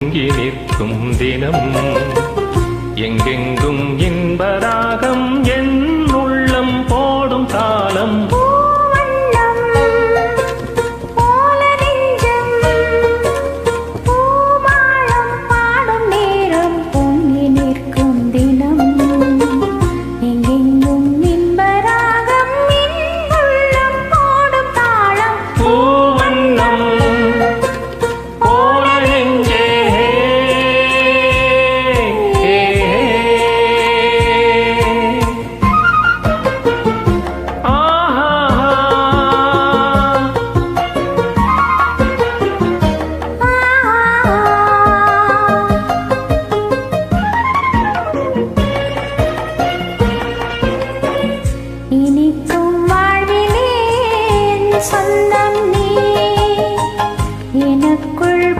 இங்கி நிற்கும் தினம் எங்கெங்கும் இன்பராகம் என் சொந்தம் நீ. எனக்குள்